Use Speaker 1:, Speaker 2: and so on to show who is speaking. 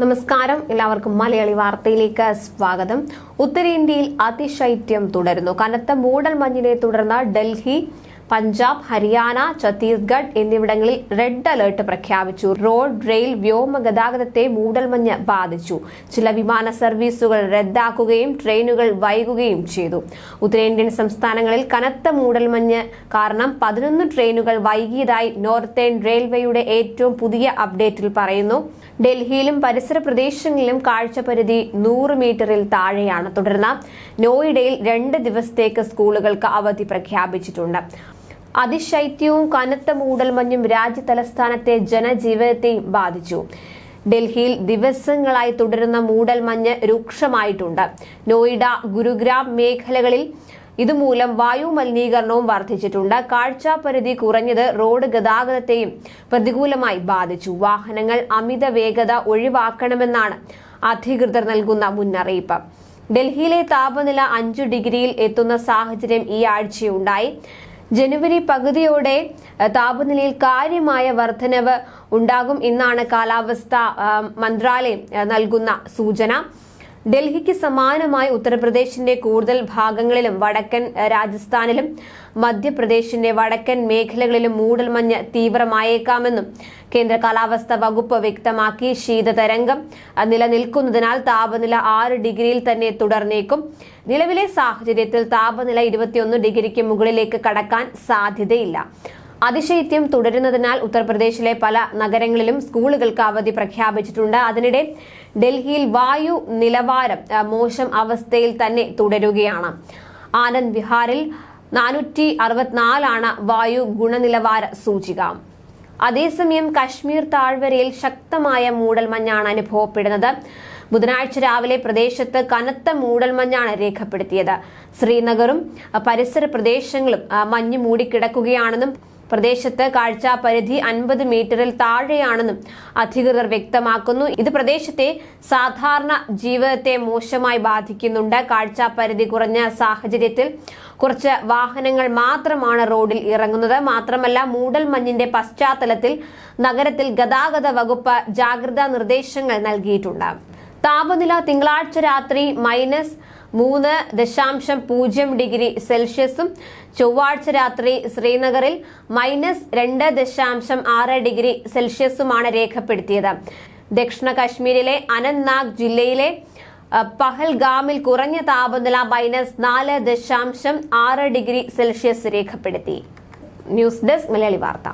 Speaker 1: നമസ്കാരം. എല്ലാവർക്കും മലയാളി വാർത്തയിലേക്ക് സ്വാഗതം. ഉത്തരേന്ത്യയിൽ അതിശൈത്യം തുടരുന്നു. കനത്ത മൂടൽ മഞ്ഞിനെ തുടർന്ന് ഡൽഹി പഞ്ചാബ് ഹരിയാന ഛത്തീസ്ഗഡ് എന്നിവിടങ്ങളിൽ റെഡ് അലർട്ട് പ്രഖ്യാപിച്ചു. റോഡ് റെയിൽ വ്യോമ ഗതാഗതത്തെ മൂടൽമഞ്ഞ് ബാധിച്ചു. ചില വിമാന സർവീസുകൾ റദ്ദാക്കുകയും ട്രെയിനുകൾ വൈകുകയും ചെയ്തു. ഉത്തരേന്ത്യൻ സംസ്ഥാനങ്ങളിൽ കനത്ത മൂടൽമഞ്ഞ്. കാരണം പതിനൊന്ന് ട്രെയിനുകൾ വൈകിയതായി നോർത്തേൺ റെയിൽവേയുടെ ഏറ്റവും പുതിയ അപ്ഡേറ്റിൽ പറയുന്നു. ഡൽഹിയിലും പരിസര പ്രദേശങ്ങളിലും കാഴ്ചപരിധി നൂറ് മീറ്ററിൽ താഴെയാണ്. തുടർന്ന് നോയിഡയിൽ രണ്ട് ദിവസത്തേക്ക് സ്കൂളുകൾക്ക് അവധി പ്രഖ്യാപിച്ചിട്ടുണ്ട്. അതിശൈത്യവും കനത്ത മൂടൽമഞ്ഞും രാജ്യ തലസ്ഥാനത്തെ ജനജീവിതത്തെയും ബാധിച്ചു. ഡൽഹിയിൽ ദിവസങ്ങളായി തുടരുന്ന മൂടൽമഞ്ഞ് രൂക്ഷമായിട്ടുണ്ട്. നോയിഡ ഗുരുഗ്രാം മേഖലകളിൽ ഇതുമൂലം വായു മലിനീകരണവും വർദ്ധിച്ചിട്ടുണ്ട്. കാഴ്ചാപരിധി കുറഞ്ഞത് റോഡ് ഗതാഗതത്തെയും പ്രതികൂലമായി ബാധിച്ചു. വാഹനങ്ങൾ അമിത വേഗത ഒഴിവാക്കണമെന്നാണ് അധികൃതർ നൽകുന്ന മുന്നറിയിപ്പ്. ഡൽഹിയിലെ താപനില അഞ്ചു ഡിഗ്രിയിൽ എത്തുന്ന സാഹചര്യം ഈ ആഴ്ചയുണ്ടായി. ജനുവരി പകുതിയോടെ താപനിലയിൽ കാര്യമായ വർധനവ് ഉണ്ടാകും എന്നാണ് കാലാവസ്ഥ മന്ത്രാലയം നൽകുന്ന സൂചന. ഡൽഹിക്ക് സമാനമായി ഉത്തർപ്രദേശിന്റെ കൂടുതൽ ഭാഗങ്ങളിലും വടക്കൻ രാജസ്ഥാനിലും മധ്യപ്രദേശിന്റെ വടക്കൻ മേഖലകളിലും മൂടൽമഞ്ഞ് തീവ്രമായേക്കാമെന്നും കേന്ദ്ര കാലാവസ്ഥാ വകുപ്പ് വ്യക്തമാക്കി. ശീതതരംഗം നിലനിൽക്കുന്നതിനാൽ താപനില ആറ് ഡിഗ്രിയിൽ തന്നെ തുടർന്നേക്കും. നിലവിലെ സാഹചര്യത്തിൽ താപനില ഇരുപത്തിയൊന്ന് ഡിഗ്രിക്ക് മുകളിലേക്ക് കടക്കാൻ സാധ്യതയില്ല. അതിശൈത്യം തുടരുന്നതിനാൽ ഉത്തർപ്രദേശിലെ പല നഗരങ്ങളിലും സ്കൂളുകൾക്ക് അവധി പ്രഖ്യാപിച്ചിട്ടുണ്ട്. അതിനിടെ ഡൽഹിയിൽ വായു നിലവാരം മോശം അവസ്ഥയിൽ തന്നെ തുടരുകയാണ്. ആനന്ദ് വിഹാറിൽ നാനൂറ്റി അറുപത്തിനാലാണ് വായു ഗുണനിലവാര സൂചിക. അതേസമയം കശ്മീർ താഴ്വരയിൽ ശക്തമായ മൂടൽമഞ്ഞാണ് അനുഭവപ്പെടുന്നത്. ബുധനാഴ്ച രാവിലെ പ്രദേശത്ത് കനത്ത മൂടൽമഞ്ഞാണ് രേഖപ്പെടുത്തിയത്. ശ്രീനഗറും പരിസര പ്രദേശങ്ങളും മഞ്ഞ് മൂടിക്കിടക്കുകയാണെന്നും പ്രദേശത്ത് കാഴ്ചാ പരിധി അൻപത് മീറ്ററിൽ താഴെയാണെന്നും അധികൃതർ വ്യക്തമാക്കുന്നു. ഇത് പ്രദേശത്തെ സാധാരണ ജീവിതത്തെ മോശമായി ബാധിക്കുന്നുണ്ട്. കാഴ്ചാ പരിധി കുറഞ്ഞ സാഹചര്യത്തിൽ കുറച്ച് വാഹനങ്ങൾ മാത്രമാണ് റോഡിൽ ഇറങ്ങുന്നത്. മാത്രമല്ല മൂടൽ മഞ്ഞിന്റെ പശ്ചാത്തലത്തിൽ നഗരത്തിൽ ഗതാഗത വകുപ്പ് ജാഗ്രതാ നിർദ്ദേശങ്ങൾ നൽകിയിട്ടുണ്ട്. താപനില തിങ്കളാഴ്ച രാത്രി മൈനസ് മൂന്ന് ദശാംശം പൂജ്യം ഡിഗ്രി സെൽഷ്യസും ചൊവ്വാഴ്ച രാത്രി ശ്രീനഗറിൽ മൈനസ് രണ്ട് ദശാംശം ആറ് ഡിഗ്രി സെൽഷ്യസുമാണ് രേഖപ്പെടുത്തിയത്. ദക്ഷിണ കാശ്മീരിലെ അനന്ത്നാഗ് ജില്ലയിലെ പഹൽഗാമിൽ കുറഞ്ഞ താപനില മൈനസ് നാല് ദശാംശം ആറ് ഡിഗ്രി സെൽഷ്യസ് രേഖപ്പെടുത്തി. News desk Malayali Vartha.